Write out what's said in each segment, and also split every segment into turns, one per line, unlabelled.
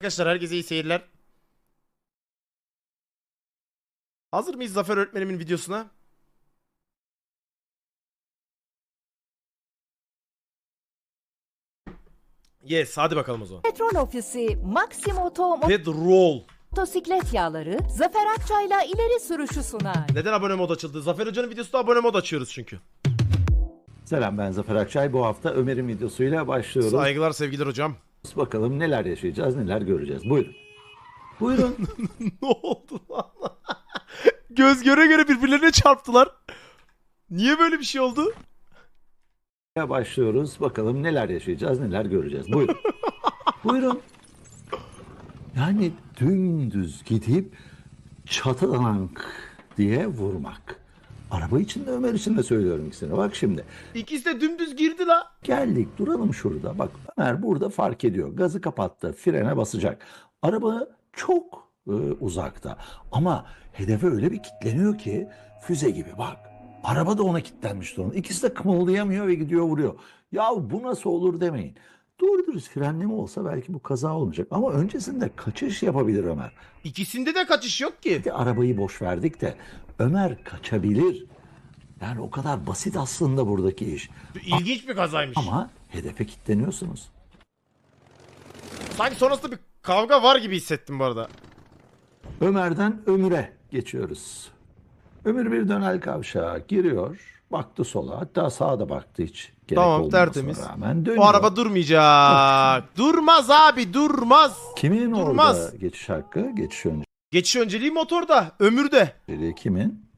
Arkadaşlar herkese iyi seyirler. Hazır mıyız Zafer öğretmenimin videosuna? Yes hadi bakalım o zaman.
Petrol Ofisi Maximoto
Pedrol.
motosiklet yağları Zafer Akçay'la ileri sürüşü sunar.
Neden abone mod açıldı? Zafer Hoca'nın videosunda abone mod açıyoruz çünkü.
Selam ben Zafer Akçay. Bu hafta Ömer'in videosuyla başlıyoruz.
Saygılar sevgiler hocam.
Bakalım neler yaşayacağız, neler göreceğiz. Buyurun. Buyurun.
ne oldu lan? Göz göre göre birbirlerine çarptılar. Niye böyle bir şey oldu?
başlıyoruz. Bakalım neler yaşayacağız, neler göreceğiz. Buyurun. Buyurun. Yani dümdüz gidip çatadank diye vurmak. Araba için de Ömer için de söylüyorum ikisine. Bak şimdi.
İkisi de dümdüz girdi la.
Geldik duralım şurada. Bak Ömer burada fark ediyor. Gazı kapattı. Frene basacak. Araba çok e, uzakta. Ama hedefe öyle bir kitleniyor ki füze gibi bak. Araba da ona kilitlenmiş durumda. İkisi de kımıldayamıyor ve gidiyor vuruyor. Ya bu nasıl olur demeyin. Doğru dürüst frenleme olsa belki bu kaza olmayacak. Ama öncesinde kaçış yapabilir Ömer.
İkisinde de kaçış yok ki.
De arabayı boş verdik de Ömer kaçabilir. Yani o kadar basit aslında buradaki iş.
İlginç bir kazaymış.
Ama hedefe kilitleniyorsunuz.
Sanki sonrasında bir kavga var gibi hissettim bu arada.
Ömer'den Ömür'e geçiyoruz. Ömür bir dönel kavşağa giriyor. Baktı sola hatta sağa da baktı hiç. Gerek
Tamam,
olmamasına
tertemiz.
Rağmen dönüyor.
O araba durmayacak. Durmaz abi durmaz.
Kimin
durmaz.
orada geçiş hakkı? Geçiş
Geçiş önceliği motorda. Ömürde.
önceliği kimin?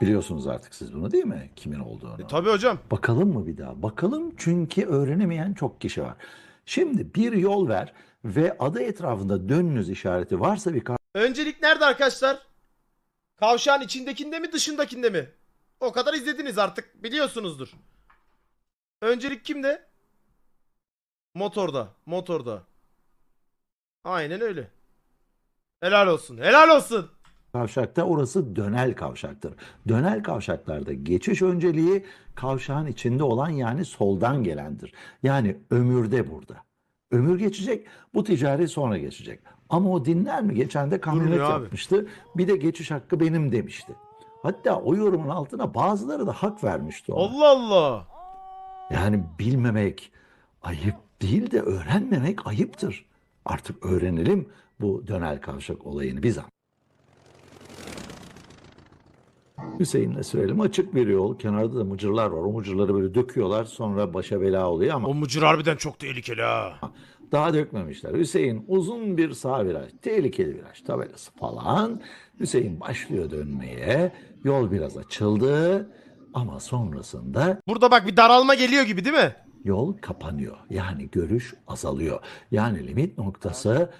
Biliyorsunuz artık siz bunu değil mi? Kimin olduğunu.
E, tabii hocam.
Bakalım mı bir daha? Bakalım çünkü öğrenemeyen çok kişi var. Şimdi bir yol ver ve adı etrafında dönünüz işareti varsa bir
Öncelik nerede arkadaşlar? Kavşağın içindekinde mi dışındakinde mi? O kadar izlediniz artık biliyorsunuzdur. Öncelik kimde? Motorda. Motorda. Aynen öyle. Helal olsun. Helal olsun.
kavşakta orası dönel kavşaktır. Dönel kavşaklarda geçiş önceliği kavşağın içinde olan yani soldan gelendir. Yani ömürde burada. Ömür geçecek, bu ticari sonra geçecek. Ama o dinler mi? Geçen de kamyonet
Durmuyor abi.
yapmıştı. Bir de geçiş hakkı benim demişti. Hatta o yorumun altına bazıları da hak vermişti ona.
Allah Allah.
Yani bilmemek ayıp değil de öğrenmemek ayıptır. Artık öğrenelim bu dönel kavşak olayını biz Hüseyin'le sürelim. Açık bir yol. Kenarda da mıcırlar var. O mıcırları böyle döküyorlar. Sonra başa bela oluyor ama
O mucur harbiden çok tehlikeli ha.
daha dökmemişler. Hüseyin uzun bir sağ viraj. Tehlikeli viraj tabelası falan. Hüseyin başlıyor dönmeye. Yol biraz açıldı. Ama sonrasında
Burada bak bir daralma geliyor gibi değil mi?
yol kapanıyor. Yani görüş azalıyor. Yani limit noktası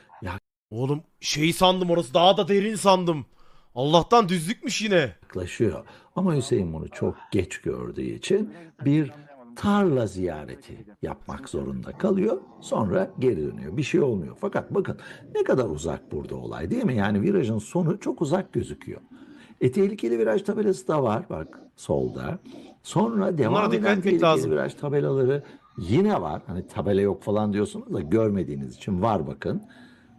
Oğlum şeyi sandım orası daha da derin sandım. Allah'tan düzlükmüş yine.
yaklaşıyor. Ama Hüseyin bunu çok geç gördüğü için bir tarla ziyareti yapmak zorunda kalıyor. Sonra geri dönüyor. Bir şey olmuyor. Fakat bakın ne kadar uzak burada olay değil mi? Yani virajın sonu çok uzak gözüküyor. E tehlikeli viraj tabelası da var bak solda. Sonra devam
dikkat
eden
etmek
tehlikeli
lazım.
viraj tabelaları yine var. Hani tabela yok falan diyorsunuz da görmediğiniz için var bakın.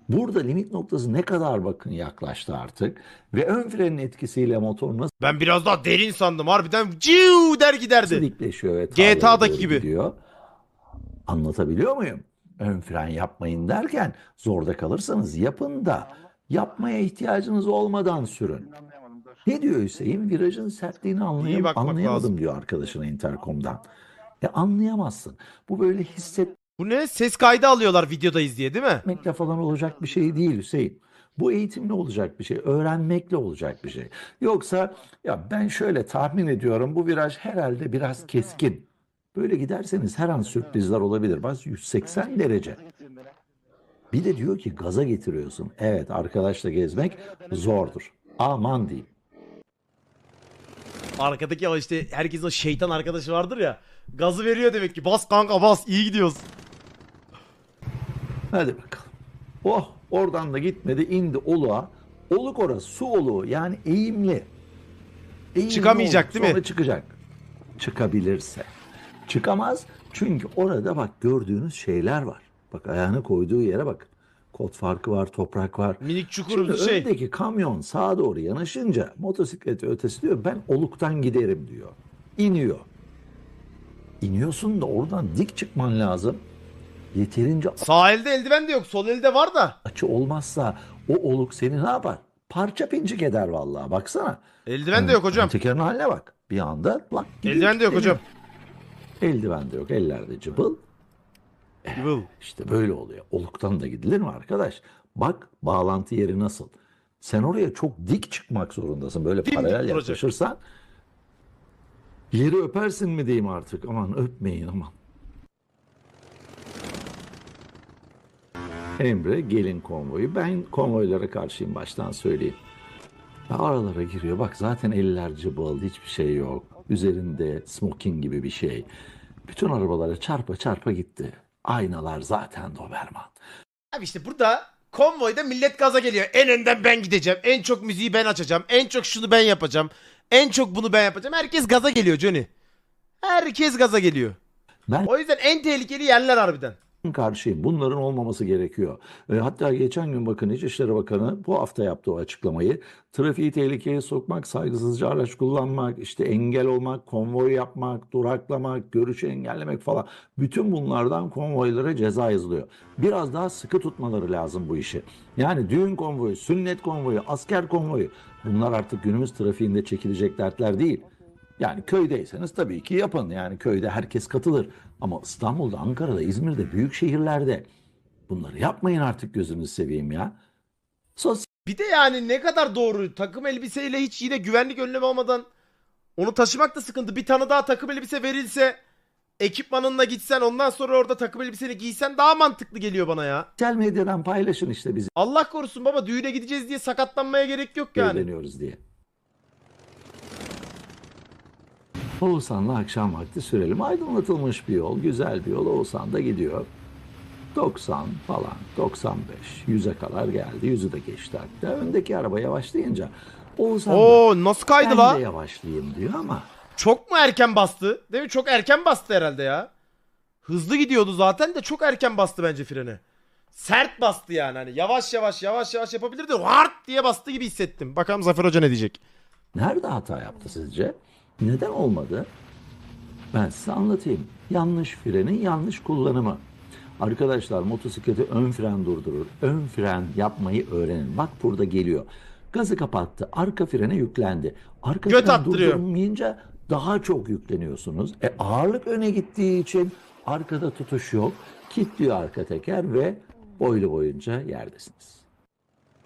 Burada limit noktası ne kadar bakın yaklaştı artık. Ve ön frenin etkisiyle motor nasıl
Ben biraz daha derin sandım. Harbiden ciu der giderdi.
dikleşiyor ve
GTA'daki
doğru
gibi.
gidiyor. Anlatabiliyor muyum? Ön fren yapmayın derken zorda kalırsanız yapın da yapmaya ihtiyacınız olmadan sürün. Ne diyor Hüseyin? Virajın sertliğini anlayam
bakmak
anlayamadım
lazım.
diyor arkadaşına interkomdan. E anlayamazsın. Bu böyle hissetmekle
Bu ne? Ses kaydı alıyorlar videodayız diye değil mi?
falan olacak bir şey değil Hüseyin. Bu eğitimle olacak bir şey, öğrenmekle olacak bir şey. Yoksa ya ben şöyle tahmin ediyorum bu viraj herhalde biraz keskin. Böyle giderseniz her an sürprizler olabilir. Bak 180 derece. Bir de diyor ki gaza getiriyorsun. Evet arkadaşla gezmek zordur. Aman diyeyim.
Arkadaki o işte herkesin o şeytan arkadaşı vardır ya. Gazı veriyor demek ki. Bas kanka bas. iyi gidiyoruz.
Hadi bakalım. Oh oradan da gitmedi indi oluğa. Oluk orası su oluğu yani eğimli. Eğimli
Çıkamayacak
oluk,
değil mi?
Sonra çıkacak. Çıkabilirse. Çıkamaz çünkü orada bak gördüğünüz şeyler var. Bak ayağını koyduğu yere bak. Kod farkı var, toprak var.
Minik çukur
Şimdi
şey.
öndeki kamyon sağa doğru yanaşınca motosikleti ötesi diyor ben oluktan giderim diyor. İniyor. İniyorsun da oradan dik çıkman lazım. Yeterince
Sağ elde eldiven de yok. Sol elde var da.
açı olmazsa o oluk seni ne yapar? Parça pincik eder vallahi baksana.
Eldiven de yok hocam.
Tekerin haline bak. Bir anda lak gidiyor,
Eldiven de yok hocam.
Eldiven de yok. Ellerde cıbıl.
Yıl.
İşte böyle oluyor. Oluktan da gidilir mi arkadaş? Bak bağlantı yeri nasıl? Sen oraya çok dik çıkmak zorundasın. Böyle
Dimdik
paralel
duracak.
yaklaşırsan yeri öpersin mi diyeyim artık. Aman öpmeyin aman. Emre gelin konvoyu. Ben konvoylara karşıyım baştan söyleyeyim. Ya Aralara giriyor. Bak zaten eller cıbıl, hiçbir şey yok. Üzerinde smoking gibi bir şey. Bütün arabalara çarpa çarpa gitti. Aynalar zaten Doberman.
Abi işte burada konvoyda millet gaza geliyor. En önden ben gideceğim. En çok müziği ben açacağım. En çok şunu ben yapacağım. En çok bunu ben yapacağım. Herkes gaza geliyor Johnny. Herkes gaza geliyor.
Ben
O yüzden en tehlikeli yerler harbiden.
Karşıyım. Bunların olmaması gerekiyor. E, hatta geçen gün bakın İçişleri Bakanı bu hafta yaptı o açıklamayı. Trafiği tehlikeye sokmak, saygısızca araç kullanmak, işte engel olmak, konvoy yapmak, duraklamak, görüşü engellemek falan. Bütün bunlardan konvoylara ceza yazılıyor. Biraz daha sıkı tutmaları lazım bu işi. Yani düğün konvoyu, sünnet konvoyu, asker konvoyu bunlar artık günümüz trafiğinde çekilecek dertler değil. Yani köydeyseniz tabii ki yapın. Yani köyde herkes katılır. Ama İstanbul'da, Ankara'da, İzmir'de, büyük şehirlerde bunları yapmayın artık gözünüzü seveyim ya. Sosyal
Bir de yani ne kadar doğru. Takım elbiseyle hiç yine güvenlik önlemi olmadan onu taşımak da sıkıntı. Bir tane daha takım elbise verilse ekipmanınla gitsen ondan sonra orada takım elbiseni giysen daha mantıklı geliyor bana ya.
medyadan paylaşın işte biz
Allah korusun baba düğüne gideceğiz diye sakatlanmaya gerek yok yani.
eğleniyoruz diye. Oğuzhan'la akşam vakti sürelim. Aydınlatılmış bir yol, güzel bir yol. Oğuzhan da gidiyor. 90 falan, 95, 100'e kadar geldi. 100'ü de geçti hatta. Öndeki araba yavaşlayınca Oğuzhan da
Oo nasıl kaydı
ben
la?
de yavaşlayayım diyor ama
Çok mu erken bastı? Değil mi? Çok erken bastı herhalde ya. Hızlı gidiyordu zaten de çok erken bastı bence freni. Sert bastı yani hani yavaş yavaş yavaş yavaş yapabilirdi. Hart diye bastı gibi hissettim. Bakalım Zafer Hoca ne diyecek.
Nerede hata yaptı sizce? Neden olmadı? Ben size anlatayım. Yanlış frenin yanlış kullanımı. Arkadaşlar motosikleti ön fren durdurur. Ön fren yapmayı öğrenin. Bak burada geliyor. Gazı kapattı. Arka frene yüklendi. Arka
Göt
fren
attırıyor.
durdurulmayınca daha çok yükleniyorsunuz. E ağırlık öne gittiği için arkada tutuş yok. Kilitliyor arka teker ve boylu boyunca yerdesiniz.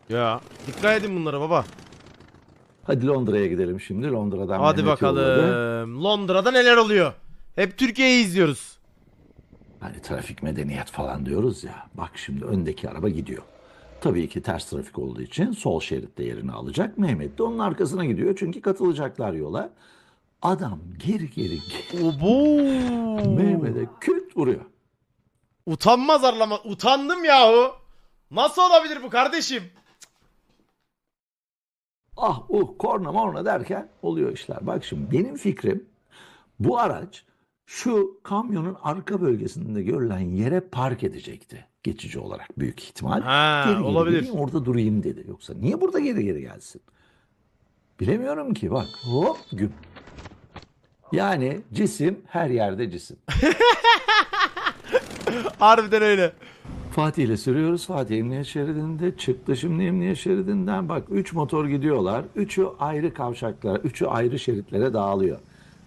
Ya dikkat edin bunlara baba.
Hadi Londra'ya gidelim şimdi. Londra'dan
Hadi
Mehmet yolladı.
bakalım. Londra'da neler oluyor? Hep Türkiye'yi izliyoruz.
Hani trafik medeniyet falan diyoruz ya. Bak şimdi öndeki araba gidiyor. Tabii ki ters trafik olduğu için sol şeritte yerini alacak. Mehmet de onun arkasına gidiyor çünkü katılacaklar yola. Adam geri geri geri. Mehmet'e küt vuruyor.
Utanmaz arlama. Utandım yahu. Nasıl olabilir bu kardeşim?
Ah uh korna morna derken oluyor işler. Bak şimdi benim fikrim bu araç şu kamyonun arka bölgesinde görülen yere park edecekti. Geçici olarak büyük ihtimal.
Ha,
geri geri
olabilir.
geleyim, orada durayım dedi. Yoksa niye burada geri geri gelsin? Bilemiyorum ki bak hop güm. Yani cisim her yerde cisim.
Harbiden öyle.
Fatih ile sürüyoruz. Fatih emniyet şeridinde çıktı şimdi emniyet şeridinden. Bak 3 motor gidiyorlar. Üçü ayrı kavşaklara, üçü ayrı şeritlere dağılıyor.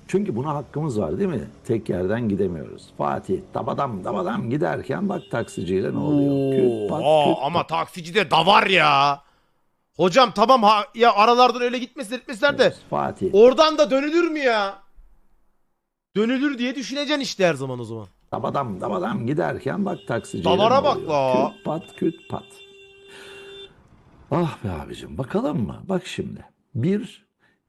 Çünkü buna hakkımız var değil mi? Tek yerden gidemiyoruz. Fatih dabadam dabadam giderken bak taksiciyle ne oluyor? Küt pat,
Oo,
küt
ama
pat.
taksicide da var ya. Hocam tamam ha ya aralardan öyle gitmesin etmesinler de
Fatih
oradan da dönülür mü ya? Dönülür diye düşüneceksin işte her zaman o zaman.
Dabadam dabadam giderken bak taksiciyle
Davara bak la.
Küt pat küt pat. Ah be abicim bakalım mı? Bak şimdi. Bir,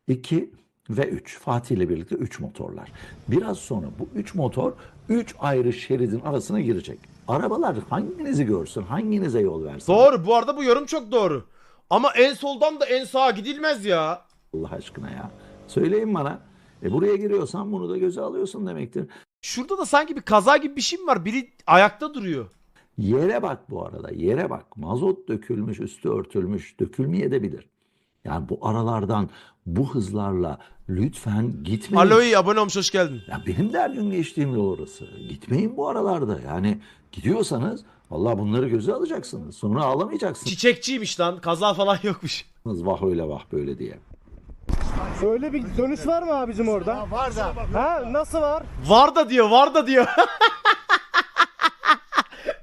iki ve üç. Fatih ile birlikte üç motorlar. Biraz sonra bu üç motor üç ayrı şeridin arasına girecek. Arabalar hanginizi görsün, hanginize yol versin?
Doğru bu arada bu yorum çok doğru. Ama en soldan da en sağa gidilmez ya.
Allah aşkına ya. Söyleyin bana. E buraya giriyorsan bunu da göze alıyorsun demektir.
Şurada da sanki bir kaza gibi bir şey mi var? Biri ayakta duruyor.
Yere bak bu arada, yere bak. Mazot dökülmüş, üstü örtülmüş, dökülmeye de bilir. Yani bu aralardan bu hızlarla lütfen gitmeyin.
Aloy abone olmuş hoş geldin.
Ya benim de her gün geçtiğim yol orası. Gitmeyin bu aralarda. Yani gidiyorsanız vallahi bunları göze alacaksınız. Sonra ağlamayacaksınız.
Çiçekçiymiş lan. Kaza falan yokmuş.
Vah öyle vah böyle diye.
Öyle bir dönüş var mı abicim orada? Var da. Ha nasıl var?
Var da diyor, var da diyor.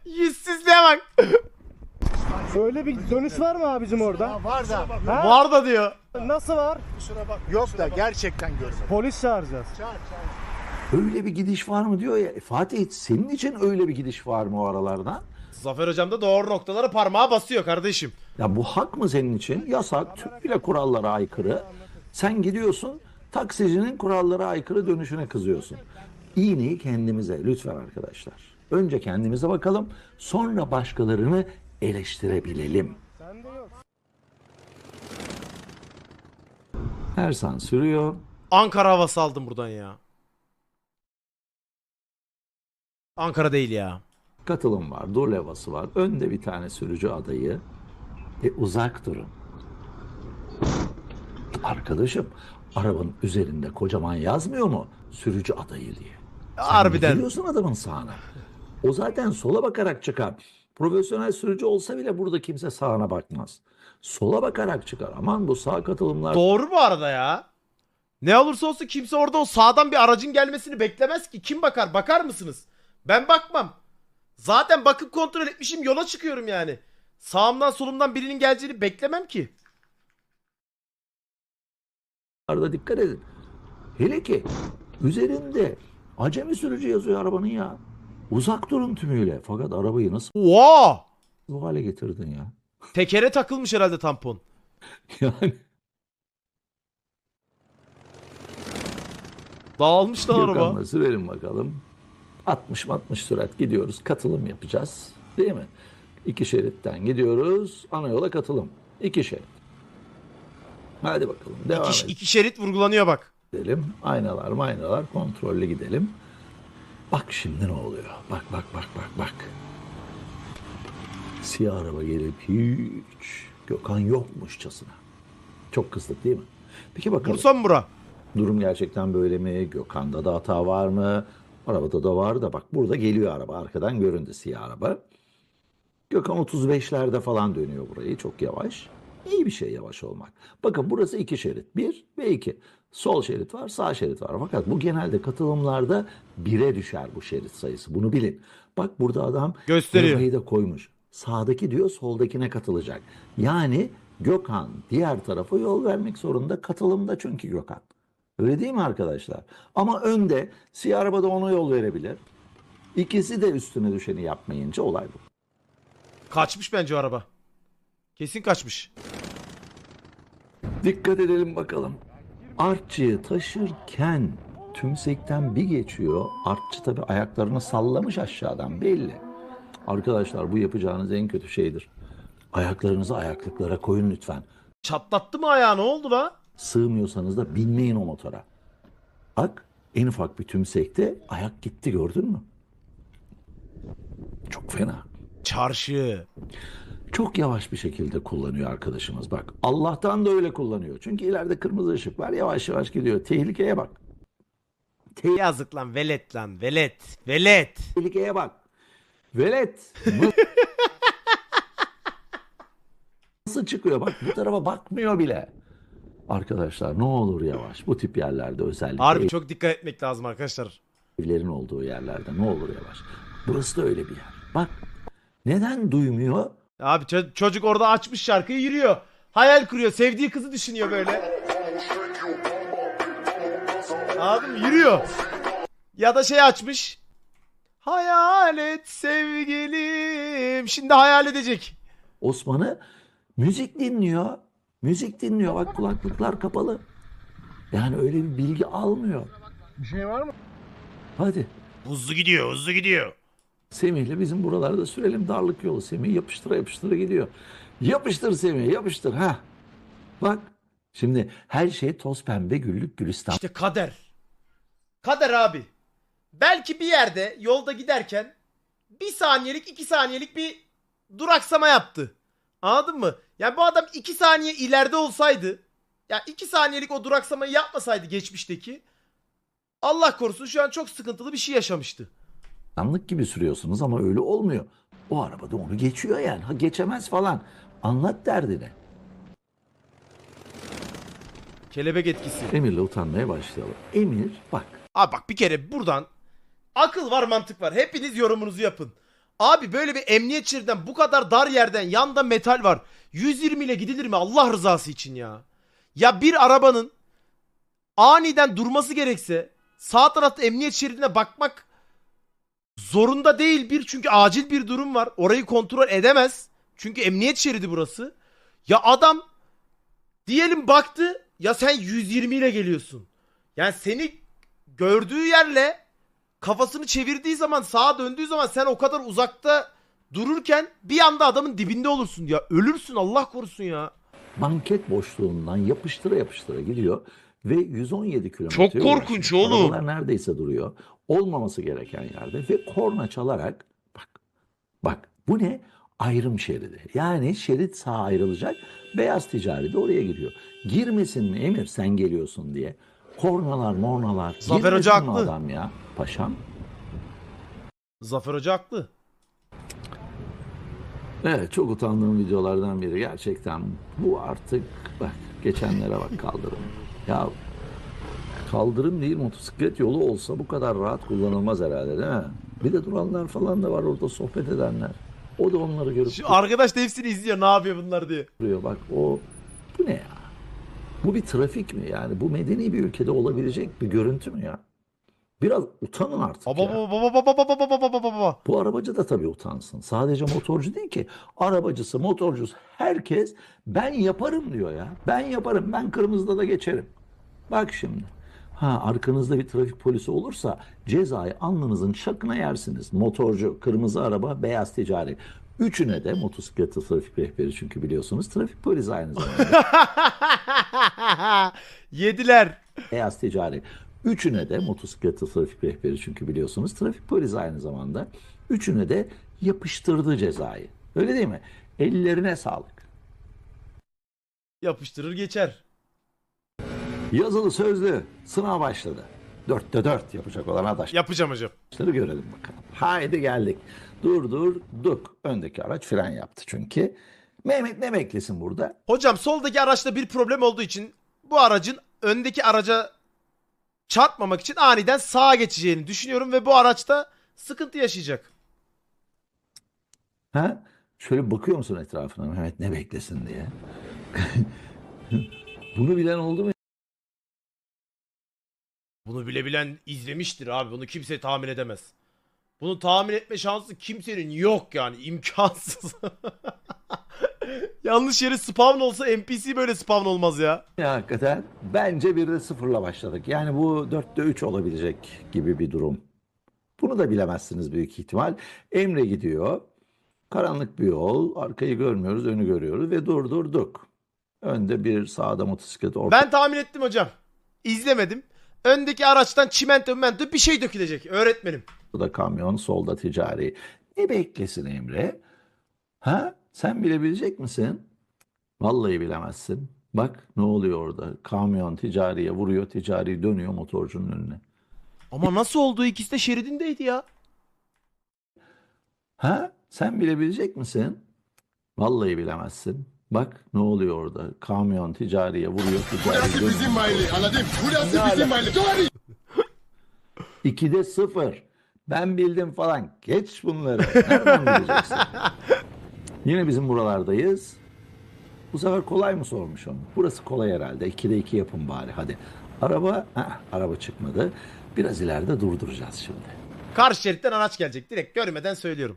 Yüzsüzlüğe bak.
Öyle bir dönüş var mı abicim orada?
Var da.
Ha?
Var da diyor.
Nasıl var?
Yok da gerçekten görmedim.
Polis çağıracağız.
Öyle bir gidiş var mı diyor ya. E, Fatih senin için öyle bir gidiş var mı o aralardan?
Zafer hocam da doğru noktalara parmağı basıyor kardeşim.
Ya bu hak mı senin için? Yasak, tüm bile kurallara aykırı. Sen gidiyorsun, taksicinin kurallara aykırı dönüşüne kızıyorsun. İğneyi kendimize lütfen arkadaşlar. Önce kendimize bakalım, sonra başkalarını eleştirebilelim. Ersan sürüyor.
Ankara havası aldım buradan ya. Ankara değil ya.
Katılım var, dur levhası var. Önde bir tane sürücü adayı. E uzak durun. Arkadaşım, arabanın üzerinde kocaman yazmıyor mu? Sürücü adayı diye. Sen
Harbiden.
Biliyorsun adamın sağına. O zaten sola bakarak çıkar. Profesyonel sürücü olsa bile burada kimse sağına bakmaz. Sola bakarak çıkar. Aman bu sağ katılımlar
Doğru bu arada ya. Ne olursa olsun kimse orada o sağdan bir aracın gelmesini beklemez ki. Kim bakar? Bakar mısınız? Ben bakmam. Zaten bakıp kontrol etmişim yola çıkıyorum yani. Sağımdan solumdan birinin geleceğini beklemem ki.
Da dikkat edin. Hele ki üzerinde acemi sürücü yazıyor arabanın ya. Uzak durun tümüyle. Fakat arabayı nasıl
Oha!
bu hale getirdin ya?
Tekere takılmış herhalde tampon.
Yani
Dağılmış lan araba.
Gökhan'la sürelim bakalım. 60-60 sürat gidiyoruz. Katılım yapacağız. Değil mi? İki şeritten gidiyoruz. Ana yola katılım. İki şerit. Hadi bakalım. Devam
İki, iki şerit vurgulanıyor bak.
edelim. Aynalar maynalar kontrollü gidelim. Bak şimdi ne oluyor? Bak bak bak bak bak. Siyah araba gelip hiç Gökhan yokmuşçasına. Çok kızdık değil mi? Peki bakalım.
Bursa mı bura?
Durum gerçekten böyle mi? Gökhan'da da hata var mı? Arabada da var da bak burada geliyor araba. Arkadan göründü siyah araba. Gökhan 35'lerde falan dönüyor burayı çok yavaş. İyi bir şey yavaş olmak. Bakın burası iki şerit. Bir ve iki. Sol şerit var, sağ şerit var. Fakat bu genelde katılımlarda bire düşer bu şerit sayısı. Bunu bilin. Bak burada adam
Gösteriyor.
da koymuş. Sağdaki diyor soldakine katılacak. Yani Gökhan diğer tarafa yol vermek zorunda. Katılımda çünkü Gökhan. Öyle değil mi arkadaşlar? Ama önde siyah arabada ona yol verebilir. İkisi de üstüne düşeni yapmayınca olay bu.
Kaçmış bence araba. Kesin kaçmış.
Dikkat edelim bakalım. Artçıyı taşırken tümsekten bir geçiyor. Artçı tabii ayaklarını sallamış aşağıdan belli. Arkadaşlar bu yapacağınız en kötü şeydir. Ayaklarınızı ayaklıklara koyun lütfen.
Çatlattı mı ayağı ne oldu la?
Sığmıyorsanız da binmeyin o motora. Bak en ufak bir tümsekte ayak gitti gördün mü? Çok fena.
Çarşı.
Çok yavaş bir şekilde kullanıyor arkadaşımız bak. Allah'tan da öyle kullanıyor. Çünkü ileride kırmızı ışık var yavaş yavaş gidiyor. Tehlikeye bak.
Yazık lan velet lan velet. Velet.
Tehlikeye bak. Velet. Nasıl çıkıyor? Bak bu tarafa bakmıyor bile. Arkadaşlar ne olur yavaş. Bu tip yerlerde özellikle
Harbi çok dikkat etmek lazım arkadaşlar.
evlerin olduğu yerlerde ne olur yavaş. Burası da öyle bir yer. Bak neden duymuyor?
Abi ço- çocuk orada açmış şarkıyı yürüyor. Hayal kuruyor. Sevdiği kızı düşünüyor böyle. Mı? Yürüyor. Ya da şey açmış. Hayal et sevgilim. Şimdi hayal edecek.
Osman'ı müzik dinliyor. Müzik dinliyor. Bak kulaklıklar kapalı. Yani öyle bir bilgi almıyor.
Bir şey var mı?
Hadi
Hızlı gidiyor, hızlı gidiyor.
Semih'le bizim buralarda sürelim darlık yolu. Semih yapıştıra yapıştıra gidiyor. Yapıştır Semih yapıştır. ha. Bak şimdi her şey toz pembe güllük gülistan.
İşte kader. Kader abi. Belki bir yerde yolda giderken bir saniyelik iki saniyelik bir duraksama yaptı. Anladın mı? Yani bu adam iki saniye ileride olsaydı ya iki saniyelik o duraksamayı yapmasaydı geçmişteki Allah korusun şu an çok sıkıntılı bir şey yaşamıştı.
Anlık gibi sürüyorsunuz ama öyle olmuyor. O arabada onu geçiyor yani. Ha geçemez falan. Anlat derdini.
Kelebek etkisi.
Emir'le utanmaya başlayalım. Emir bak
Abi bak bir kere buradan akıl var mantık var. Hepiniz yorumunuzu yapın. Abi böyle bir emniyet şeridinden bu kadar dar yerden yanda metal var. 120 ile gidilir mi Allah rızası için ya? Ya bir arabanın aniden durması gerekse sağ tarafta emniyet şeridine bakmak zorunda değil bir çünkü acil bir durum var. Orayı kontrol edemez. Çünkü emniyet şeridi burası. Ya adam diyelim baktı ya sen 120 ile geliyorsun. Yani seni gördüğü yerle kafasını çevirdiği zaman sağa döndüğü zaman sen o kadar uzakta dururken bir anda adamın dibinde olursun ya. Ölürsün Allah korusun ya.
banket boşluğundan yapıştıra yapıştıra gidiyor ve 117 kilometre
Çok korkunç
başında.
oğlum.
Arabalar neredeyse duruyor. Olmaması gereken yerde ve korna çalarak bak bak bu ne? Ayrım şeridi. Yani şerit sağa ayrılacak. Beyaz ticari de oraya giriyor. Girmesin mi Emir sen geliyorsun diye. Kornalar mornalar.
Zafer Hoca haklı.
adam ya paşam.
Zafer Hoca haklı.
Evet çok utandığım videolardan biri gerçekten bu artık bak geçenlere bak kaldırım. Ya kaldırım değil motosiklet yolu olsa bu kadar rahat kullanılmaz herhalde değil mi? Bir de duranlar falan da var orada sohbet edenler. O da onları görüp
Şu arkadaş da hepsini izliyor ne yapıyor bunlar diye.
duruyor. Bak o bu ne ya? Bu bir trafik mi yani? Bu medeni bir ülkede olabilecek bir görüntü mü ya? Biraz utanın artık
Baba
ya.
baba baba baba baba baba baba baba baba.
Bu arabacı da tabii utansın. Sadece motorcu değil ki. Arabacısı, motorcusu herkes ben yaparım diyor ya. Ben yaparım. Ben kırmızıda da geçerim. Bak şimdi. Ha arkanızda bir trafik polisi olursa cezayı alnınızın şakına yersiniz. Motorcu, kırmızı araba, beyaz ticari. Üçüne de motosiklet trafik rehberi çünkü biliyorsunuz trafik polisi aynı zamanda.
Yediler.
beyaz ticari. Üçüne de motosiklet trafik rehberi çünkü biliyorsunuz trafik polisi aynı zamanda. Üçüne de yapıştırdı cezayı. Öyle değil mi? Ellerine sağlık.
Yapıştırır geçer.
Yazılı sözlü sınav başladı. Dörtte dört yapacak olan adaşları
Yapacağım hocam.
görelim bakalım. Haydi geldik. Dur dur duk. Öndeki araç fren yaptı çünkü. Mehmet ne beklesin burada?
Hocam soldaki araçta bir problem olduğu için bu aracın öndeki araca çarpmamak için aniden sağa geçeceğini düşünüyorum ve bu araçta sıkıntı yaşayacak.
Ha? Şöyle bakıyor musun etrafına Mehmet ne beklesin diye. Bunu bilen oldu mu?
Bunu bile bilen izlemiştir abi. Bunu kimse tahmin edemez. Bunu tahmin etme şansı kimsenin yok yani. imkansız. Yanlış yere spawn olsa NPC böyle spawn olmaz ya.
Ya hakikaten bence bir de sıfırla başladık. Yani bu dörtte üç olabilecek gibi bir durum. Bunu da bilemezsiniz büyük ihtimal. Emre gidiyor. Karanlık bir yol. Arkayı görmüyoruz, önü görüyoruz ve durdurduk. Önde bir sağda motosiklet orta
Ben tahmin ettim hocam. İzlemedim. Öndeki araçtan çimento mimento bir şey dökülecek. Öğretmenim.
da kamyon, solda ticari. Ne beklesin Emre? Ha? Sen bilebilecek misin? Vallahi bilemezsin. Bak ne oluyor orada. Kamyon ticariye vuruyor, ticari dönüyor motorcunun önüne.
Ama nasıl oldu? İkisi de şeridindeydi ya.
Ha? Sen bilebilecek misin? Vallahi bilemezsin. Bak ne oluyor orada. Kamyon ticariye vuruyor, ticari
Bizim
dönüyor.
mahalle anladın? Burası bizim mahalle. Doğru.
İkide sıfır. Ben bildim falan. Geç bunları. Nereden bileceksin? Yine bizim buralardayız. Bu sefer kolay mı sormuş onu? Burası kolay herhalde. İkide iki yapın bari hadi. Araba, ha, araba çıkmadı. Biraz ileride durduracağız şimdi.
Karşı şeritten araç gelecek. Direkt görmeden söylüyorum.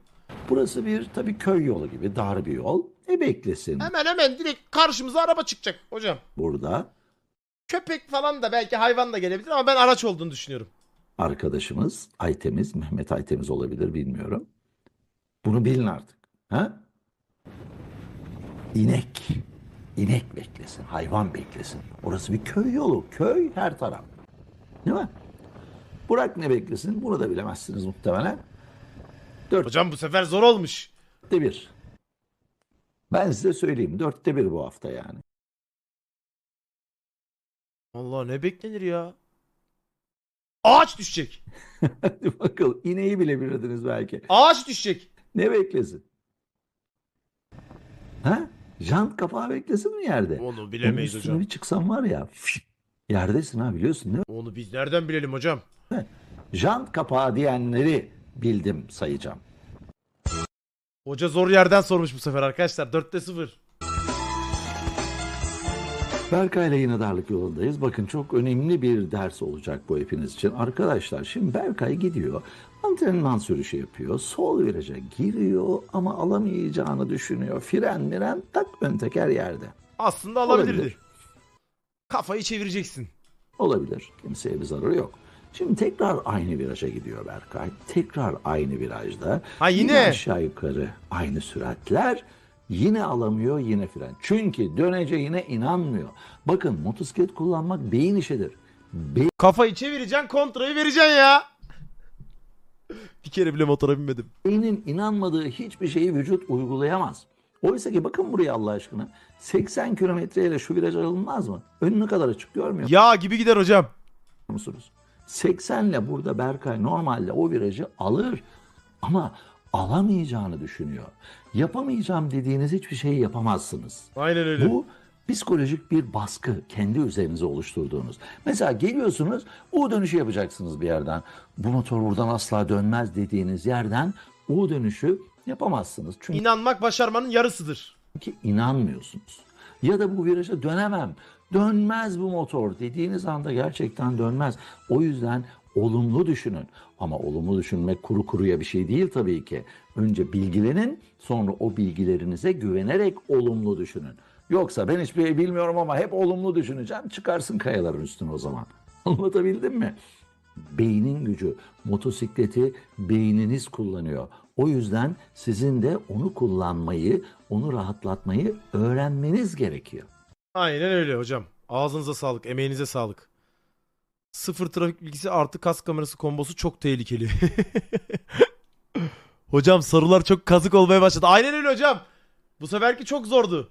Burası bir tabii köy yolu gibi dar bir yol. Ne beklesin
Hemen hemen direkt karşımıza araba çıkacak hocam.
burada?
Köpek falan da belki hayvan da gelebilir ama ben araç olduğunu düşünüyorum.
Arkadaşımız Aytemiz, Mehmet Aytemiz olabilir bilmiyorum. Bunu bilin artık. Ha? İnek. İnek beklesin, hayvan beklesin. Orası bir köy yolu. Köy her taraf. Değil mi? Burak ne beklesin? Bunu da bilemezsiniz muhtemelen. Dörtte
Hocam bu sefer zor olmuş.
bir. Ben size söyleyeyim. Dörtte bir bu hafta yani.
Allah ne beklenir ya? Ağaç düşecek.
Hadi bakalım. İneği bile bilirdiniz belki.
Ağaç düşecek.
Ne beklesin? Ha? Jant kapağı beklesin mi yerde?
Onu
Onun
bilemeyiz
üstüne
hocam.
bir çıksan var ya. fışt, yerdesin ha biliyorsun değil mi?
Onu biz nereden bilelim hocam?
Jant kapağı diyenleri bildim sayacağım.
Hoca zor yerden sormuş bu sefer arkadaşlar. 4'te 0.
Berkay'la yine darlık yolundayız. Bakın çok önemli bir ders olacak bu hepiniz için. Arkadaşlar şimdi Berkay gidiyor. Antrenman sürüşü yapıyor. Sol viraja giriyor ama alamayacağını düşünüyor. Fren miren tak ön teker yerde.
Aslında alabilirdi.
Olabilir.
Kafayı çevireceksin.
Olabilir. Kimseye bir zararı yok. Şimdi tekrar aynı viraja gidiyor Berkay. Tekrar aynı virajda.
Ha, yine.
aşağı yukarı aynı süratler. Yine alamıyor yine fren. Çünkü döneceğine inanmıyor. Bakın motosiklet kullanmak beyin işidir.
Kafayı çevireceksin kontrayı vereceksin ya. bir kere bile motora binmedim.
Beynin inanmadığı hiçbir şeyi vücut uygulayamaz. Oysa ki bakın buraya Allah aşkına. 80 kilometreyle şu viraj alınmaz mı? Önüne kadar açık görmüyor
Ya gibi gider hocam.
musunuz? 80 ile burada Berkay normalde o virajı alır ama alamayacağını düşünüyor. Yapamayacağım dediğiniz hiçbir şeyi yapamazsınız.
Aynen öyle.
Bu psikolojik bir baskı kendi üzerinize oluşturduğunuz. Mesela geliyorsunuz U dönüşü yapacaksınız bir yerden. Bu motor buradan asla dönmez dediğiniz yerden U dönüşü yapamazsınız. Çünkü
İnanmak başarmanın yarısıdır.
inanmıyorsunuz. Ya da bu viraja dönemem. Dönmez bu motor dediğiniz anda gerçekten dönmez. O yüzden olumlu düşünün. Ama olumlu düşünmek kuru kuruya bir şey değil tabii ki. Önce bilgilenin sonra o bilgilerinize güvenerek olumlu düşünün. Yoksa ben hiçbir şey bilmiyorum ama hep olumlu düşüneceğim. Çıkarsın kayaların üstüne o zaman. Anlatabildim mi? Beynin gücü, motosikleti beyniniz kullanıyor. O yüzden sizin de onu kullanmayı, onu rahatlatmayı öğrenmeniz gerekiyor.
Aynen öyle hocam. Ağzınıza sağlık, emeğinize sağlık. Sıfır trafik bilgisi artı kas kamerası kombosu çok tehlikeli. hocam sorular çok kazık olmaya başladı. Aynen öyle hocam. Bu seferki çok zordu.